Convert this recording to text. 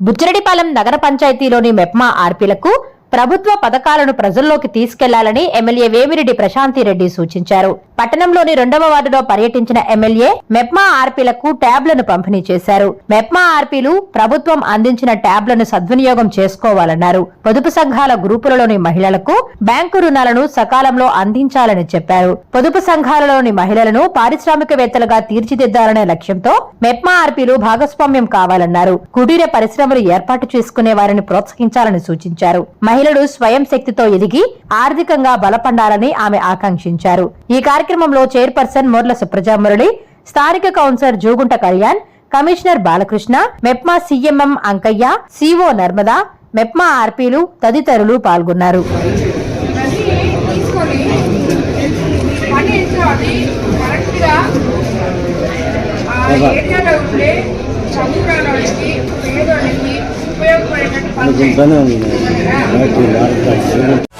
బుచ్చిరెడ్డిపాలెం నగర పంచాయతీలోని మెప్మా ఆర్పీలకు ప్రభుత్వ పథకాలను ప్రజల్లోకి తీసుకెళ్ళాలని ఎమ్మెల్యే వేమిరెడ్డి ప్రశాంతిరెడ్డి సూచించారు. పట్టణంలోని రెండవ వార్డులో పర్యటించిన ఎమ్మెల్యే మెప్మా ఆర్పీలకు ట్యాబ్లను పంపిణీ చేశారు. మెప్మా ఆర్పీలు ప్రభుత్వం అందించిన ట్యాబ్లను సద్వినియోగం చేసుకోవాలన్నారు. పొదుపు సంఘాల గ్రూపులలోని మహిళలకు బ్యాంకు రుణాలను సకాలంలో అందించాలని చెప్పారు. పొదుపు సంఘాలలోని మహిళలను పారిశ్రామికవేత్తలుగా తీర్చిదిద్దాలనే లక్ష్యంతో మెప్మా ఆర్పీలు భాగస్వామ్యం కావాలన్నారు. కుటీర పరిశ్రమలు ఏర్పాటు చేసుకునే వారిని ప్రోత్సహించాలని సూచించారు. మహిళ మహిళలు స్వయం శక్తితో ఎదిగి ఆర్థికంగా బలపడాలని ఆమె ఆకాంక్షించారు. ఈ కార్యక్రమంలో చైర్పర్సన్ మొర్ల సుప్రజామురళి స్థానిక councillor Jugunta Kalyan commissioner Balakrishna MEPMA CMM Ankaiah CO Narmada MEPMA ఆర్పీలు తదితరులు పాల్గొన్నారు. ఏరియాలో ఉండే పేదోళ్ళకి Ano kung ganun? Ano kung ganun?